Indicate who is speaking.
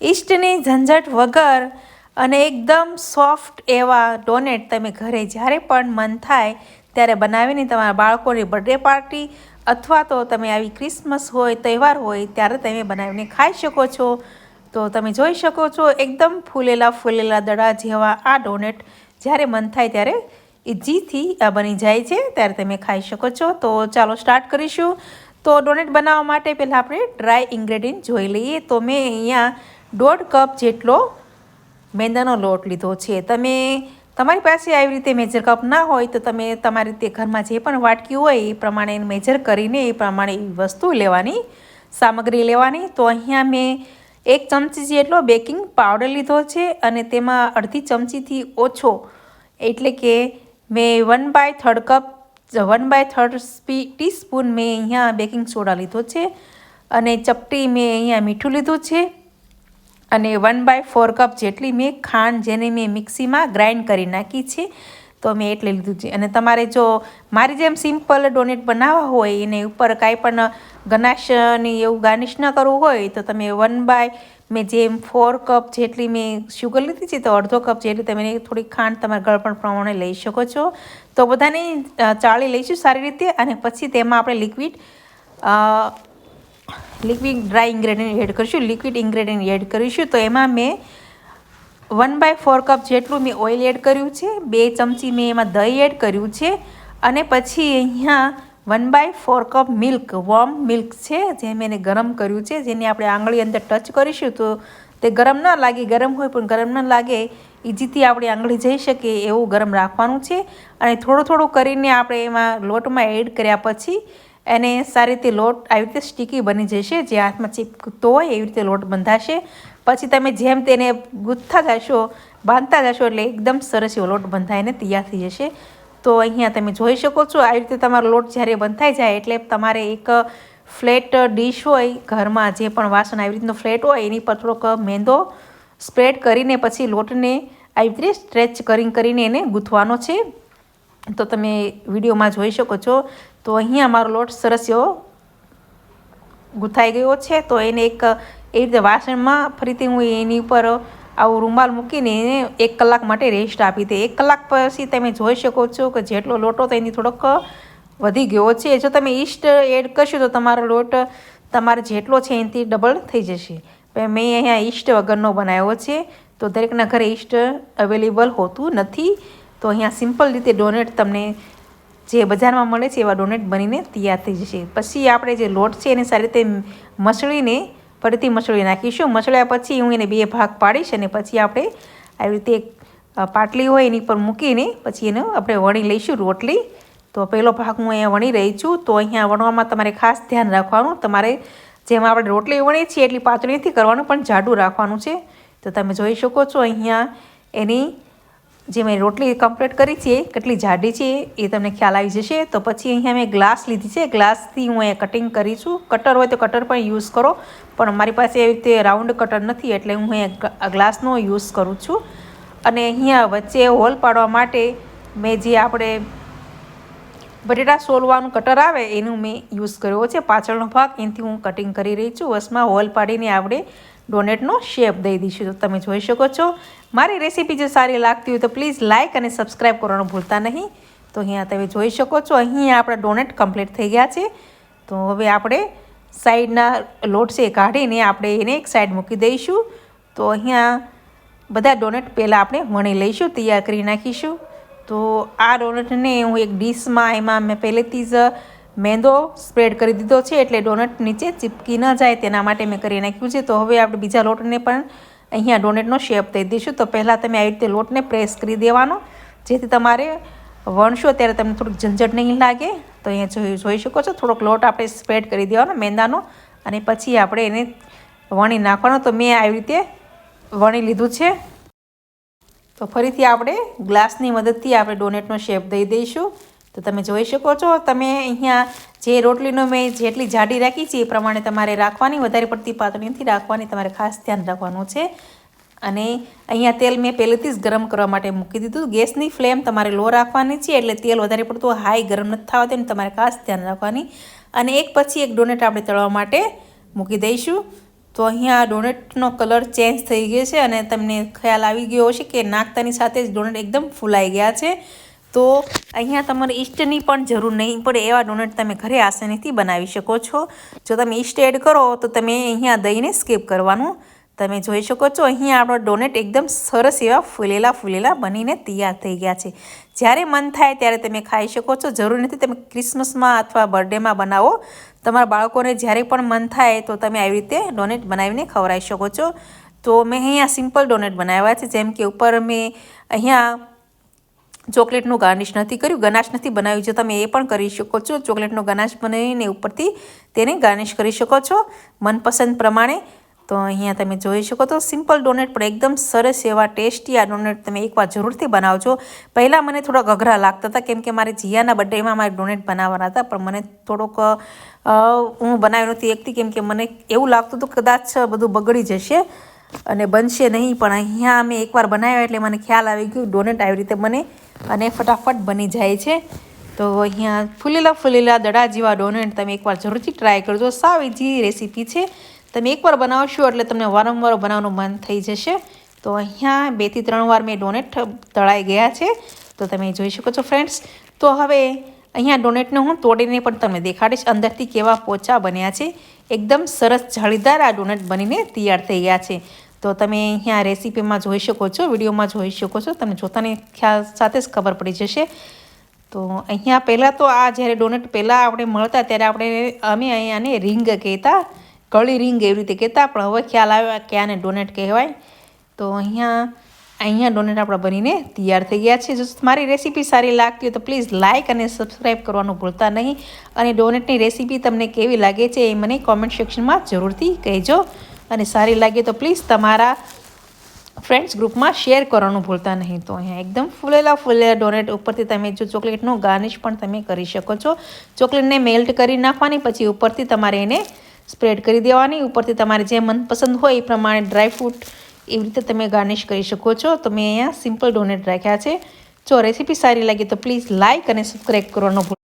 Speaker 1: ઈસ્ટની ઝંઝટ વગર અને એકદમ સોફ્ટ એવા ડોનેટ તમે ઘરે જ્યારે પણ મન થાય ત્યારે બનાવીને તમારા બાળકોની બર્થડે પાર્ટી અથવા તો તમે આવી ક્રિસમસ હોય, તહેવાર હોય, ત્યારે તમે બનાવીને ખાઈ શકો છો. તો તમે જોઈ શકો છો એકદમ ફૂલેલા ફૂલેલા દડા જેવા આ ડોનેટ જ્યારે મન થાય ત્યારે ઇઝીથી આ બની જાય છે, ત્યારે તમે ખાઈ શકો છો. તો ચાલો સ્ટાર્ટ કરીશું. તો ડોનેટ બનાવવા માટે પહેલાં આપણે ડ્રાય ઇન્ગ્રેડિયન્ટ જોઈ લઈએ. તો મેં અહીંયા દોઢ કપ જેટલો મેંદાનો લોટ લીધો છે. તમે તમારી પાસે આવી રીતે મેજર કપ ના હોય તો તમે તમારી રીતે ઘરમાં જે પણ વાટકી હોય એ પ્રમાણે મેજર કરીને એ પ્રમાણે વસ્તુ લેવાની, સામગ્રી લેવાની. તો અહીંયા મેં એક ચમચી જેટલો બેકિંગ પાવડર લીધો છે અને તેમાં અડધી ચમચીથી ઓછો, એટલે કે મેં one by third cup one by third સ્પી teaspoon મેં અહીંયા બેકિંગ સોડા લીધો છે અને ચપટી મેં અહીંયા મીઠું લીધું છે. અને વન બાય ફોર કપ જેટલી મેં ખાંડ જેને મેં મિક્સીમાં ગ્રાઇન્ડ કરી નાખી છે, તો મેં એટલે લીધું છે. અને તમારે જો મારી જેમ સિમ્પલ ડોનેટ બનાવવા હોય, એને ઉપર કાંઈ પણ ગનાશની એવું ગાર્નિશ ન કરવું હોય, તો તમે વન બાય મેં જેમ ફોર કપ જેટલી મેં શુગર લીધી છે, તો અડધો કપ જેટલી તમે થોડી ખાંડ તમારા ગળપણ પ્રમાણે લઈ શકો છો. તો બધાને ચાળી લઈશું સારી રીતે અને પછી તેમાં આપણે liquid liquid dry ingredient add કરીશું. લિક્વિડ ઇન્ગ્રેડિયન્ટ એડ કરીશું. તો એમાં મેં વન બાય ફોર કપ જેટલું મેં ઓઇલ એડ કર્યું છે, બે ચમચી મેં એમાં દહીં એડ કર્યું છે, અને પછી અહીંયા one by four cup milk warm milk છે, જે મેં એને ગરમ કર્યું છે, જેને આપણે આંગળી અંદર ટચ કરીશું તો તે ગરમ ન લાગે, ગરમ હોય પણ ગરમ ન લાગે ઇઝીથી આપણી આંગળી જઈ શકે એવું ગરમ રાખવાનું છે. અને થોડું થોડું કરીને આપણે એમાં લોટમાં એડ કર્યા પછી એને સારી રીતે લોટ આવી રીતે સ્ટીકી બની જશે, જે હાથમાં ચીપકતો હોય એવી રીતે લોટ બંધાશે. પછી તમે જેમ તેને ગૂંથતા જશો, બાંધતા જશો એટલે એકદમ સરસ એવો લોટ બંધાઈને તૈયાર થઈ જશે. તો અહીંયા તમે જોઈ શકો છો, આવી રીતે તમારો લોટ જ્યારે બંધાઈ જાય એટલે તમારે એક ફ્લેટ ડીશ હોય, ઘરમાં જે પણ વાસણ આવી રીતનો ફ્લેટ હોય, એની પર થોડોક મેંદો સ્પ્રેડ કરીને પછી લોટને આવી રીતે સ્ટ્રેચ કરીને કરીને એને ગૂંથવાનો છે. તો તમે વિડીયોમાં જોઈ શકો છો તો અહીંયા મારો લોટ સરસ એવો ગૂંથાઈ ગયો છે. તો એને એક એ રીતે વાસણમાં ફરીથી હું એની ઉપર આવું રૂમાલ મૂકીને એને એક કલાક માટે રેસ્ટ આપી દે. એક કલાક પછી તમે જોઈ શકો છો કે જેટલો લોટો તો એની થોડોક વધી ગયો છે. જો તમે ઈસ્ટ એડ કરશો તો તમારો લોટ તમારે જેટલો છે એનાથી ડબલ થઈ જશે. મેં અહીંયા ઈસ્ટ વગરનો બનાવ્યો છે. તો દરેકના ઘરે ઈસ્ટ અવેલેબલ હોતું નથી. તો અહીંયા સિમ્પલ રીતે ડોનેટ તમને જે બજારમાં મળે છે એવા ડોનેટ બનીને તૈયાર થઈ જશે. પછી આપણે જે લોટ છે એને સારી રીતે મસળીને, ફરીથી મસળી નાખીશું. મસળ્યા પછી હું એને બે ભાગ પાડીશ અને પછી આપણે આવી રીતે પાટલી હોય એની પર મૂકીને પછી એને આપણે વણી લઈશું રોટલી. તો પહેલો ભાગ હું અહીંયા વણી રહી છું. તો અહીંયા વણવામાં તમારે ખાસ ધ્યાન રાખવાનું. તમારે જેમ આપણે રોટલી વણીએ છીએ એટલી પાતળી નથી કરવાનું, પણ જાડું રાખવાનું છે. તો તમે જોઈ શકો છો અહીંયા એની જે મેં રોટલી કમ્પ્લીટ કરી છે, કેટલી જાડી છે, એ તમને ખ્યાલ આવી જશે. તો પછી અહીંયા મેં ગ્લાસ લીધી છે. ગ્લાસથી હું અહીંયા કટિંગ કરી છું. કટર હોય તો કટર પણ યુઝ કરો. પણ મારી પાસે એવી રીતે રાઉન્ડ કટર નથી, એટલે હું અહીંયા ગ્લાસનો યુઝ કરું છું. અને અહીંયા વચ્ચે હોલ પાડવા માટે મેં જે આપણે બટેટા સોલવાનું કટર આવે, એનું મેં યુઝ કર્યો છે. પાછળનો ભાગ, એનાથી હું કટિંગ કરી રહી છું. વસમાં હોલ પાડીને આપણે ડોનેટનો શેપ દઈ દઈશું. તો તમે જોઈ શકો છો, મારી રેસીપી જો સારી લાગતી હોય તો પ્લીઝ લાઇક અને સબસ્ક્રાઈબ કરવાનું ભૂલતા નહીં. તો અહીંયા તમે જોઈ શકો છો, અહીંયા આપણા ડોનેટ કમ્પ્લીટ થઈ ગયા છે. તો હવે આપણે સાઈડના લોટ છે કાઢીને આપણે એને એક સાઈડ મૂકી દઈશું. તો અહીંયા બધા ડોનેટ પહેલાં આપણે વણી લઈશું, તૈયાર કરી નાખીશું. તો આ ડોનેટને હું એક ડીશમાં એમાં મેં પહેલેથી જ મેંદો સ્પ્રેડ કરી દીધો છે એટલે ડોનટ નીચે ચીપકી ન જાય તેના માટે મેં કરી નાખ્યું છે. તો હવે આપણે બીજા લોટને પણ અહીંયા ડોનેટનો શેપ દઈ દઈશું. તો પહેલાં તમે આવી રીતે લોટને પ્રેસ કરી દેવાનો. જેથી તમારે વણશો ત્યારે તમને થોડુંક ઝંઝટ નહીં લાગે. તો અહીંયા જોઈ જોઈ શકો છો, થોડોક લોટ આપણે સ્પ્રેડ કરી દેવાનો મેંદાનો. અને પછી આપણે એને વણી નાખવાનો. તો મેં આવી રીતે વણી લીધું છે. તો ફરીથી આપણે ગ્લાસની મદદથી આપણે ડોનેટનો શેપ દઈ દઈશું. તો તમે જોઈ શકો છો, તમે અહીંયા જે રોટલીનો મેં જેટલી જાડી રાખી છે, એ પ્રમાણે તમારે રાખવાની, વધારે પડતી પાતળી નથી રાખવાની, તમારે ખાસ ધ્યાન રાખવાનું છે. અને અહીંયા તેલ મેં પહેલેથી જ ગરમ કરવા માટે મૂકી દીધું. ગેસની ફ્લેમ તમારે લો રાખવાની છે, એટલે તેલ વધારે પડતું હાઈ ગરમ નથી થવા તેનું તમારે ખાસ ધ્યાન રાખવાની. અને એક પછી એક ડોનેટ આપણે તળવા માટે મૂકી દઈશું. તો અહીંયા ડોનેટનો કલર ચેન્જ થઈ ગયો છે, અને તમને ખ્યાલ આવી ગયો હશે કે નાખતાની સાથે જ ડોનેટ એકદમ ફૂલાઈ ગયા છે. તો અહીંયા તમારે ઈસ્ટની પણ જરૂર નહીં પડે એવા ડોનેટ તમે ઘરે આસાનીથી બનાવી શકો છો. જો તમે ઈસ્ટ એડ કરો તો તમે અહીંયા દહીંને સ્કીપ કરવાનું. તમે જોઈ શકો છો અહીંયા આપણો ડોનેટ એકદમ સરસ એવા ફૂલેલા ફૂલેલા બનીને તૈયાર થઈ ગયા છે. જ્યારે મન થાય ત્યારે તમે ખાઈ શકો છો. જરૂર નથી તમે ક્રિસમસમાં અથવા બર્થડેમાં બનાવો. તમારા બાળકોને જ્યારે પણ મન થાય તો તમે આવી રીતે ડોનેટ બનાવીને ખવડાવી શકો છો. તો મેં અહીંયા સિમ્પલ ડોનેટ બનાવ્યા છે. જેમ કે ઉપર મેં અહીંયા ચોકલેટનું ગાર્નિશ નથી કર્યું, ગનાશ નથી બનાવ્યું. જો તમે એ પણ કરી શકો છો, ચોકલેટનો ગનાશ બનાવીને ઉપરથી તેને ગાર્નિશ કરી શકો છો મનપસંદ પ્રમાણે. તો અહીંયા તમે જોઈ શકો તો સિમ્પલ ડોનેટ પણ એકદમ સરસ એવા ટેસ્ટી આ ડોનેટ તમે એકવાર જરૂરથી બનાવજો. પહેલાં મને થોડા અઘરા લાગતા હતા, કેમ કે મારે જીયાના બર્થડેમાં મારે ડોનેટ બનાવવાના હતા, પણ મને થોડોક હું બનાવી નહોતી એકથી કેમ કે મને એવું લાગતું હતું કદાચ બધું બગડી જશે. અને બનશે નહીં, પણ અહીંયા મેં એકવાર બનાવ્યા એટલે મને ખ્યાલ આવી ગયો ડોનેટ આવી રીતે બને અને ફટાફટ બની જાય છે. તો અહીંયા ફૂલેલા ફૂલેલા દડા જેવા ડોનેટ તમે એકવાર જરૂરથી ટ્રાય કરજો. સાવ ઇઝી રેસીપી છે. તમે એકવાર બનાવશો એટલે તમને વારંવાર બનાવવાનું મન થઈ જશે. તો અહીંયા બેથી ત્રણ વાર મેં ડોનેટ તળાઈ ગયા છે. તો તમે જોઈ શકો છો ફ્રેન્ડ્સ તો હવે અહીંયા ડોનેટને હું તોડીને પણ તમને દેખાડીશ. અંદરથી કેવા પોચા બન્યા છે. એકદમ સરસ જાળીદાર આ ડોનેટ બનીને તૈયાર થઈ ગયા છે. તો તમે અહીંયા રેસીપીમાં જોઈ શકો છો, વિડીયોમાં જોઈ શકો છો. તમને જોતાની ખ્યાલ સાથે જ ખબર પડી જશે. તો અહીંયા પહેલાં તો આ જ્યારે ડોનેટ પહેલાં આપણે મળતા ત્યારે આપણે અમે અહીંયાને રિંગ કહેતા, કળી રિંગ એવી રીતે કહેતા. પણ હવે ખ્યાલ આવ્યો કે આને ડોનેટ કહેવાય. તો અહીંયા અહીંયા ડોનેટ આપણા બનીને તૈયાર થઈ ગયા છે. જો મારી રેસીપી સારી લાગતી હોય તો પ્લીઝ લાઇક અને સબસ્ક્રાઈબ કરવાનું ભૂલતા નહીં. અને ડોનેટની રેસીપી તમને કેવી લાગે છે એ મને કોમેન્ટ સેક્શનમાં જરૂરથી કહેજો. અને સારી લાગે તો પ્લીઝ તમારા ફ્રેન્ડ્સ ગ્રુપમાં શેર કરવાનું ભૂલતા નહીં. તો અહીંયા એકદમ ફૂલેલા ફૂલેલા ડોનેટ ઉપરથી તમે જો ચોકલેટનું ગાર્નિશ પણ તમે કરી શકો છો. ચોકલેટને મેલ્ટ કરી નાખવાની, પછી ઉપરથી તમારે એને સ્પ્રેડ કરી દેવાની. ઉપરથી તમારે જે મનપસંદ હોય એ પ્રમાણે ડ્રાયફ્રૂટ એવી રીતે તમે ગાર્નિશ કરી શકો છો. તો મેં અહીંયા સિમ્પલ ડોનેટ રાખ્યા છે. જો રેસીપી સારી લાગે તો પ્લીઝ લાઇક અને સબસ્ક્રાઈબ કરવાનું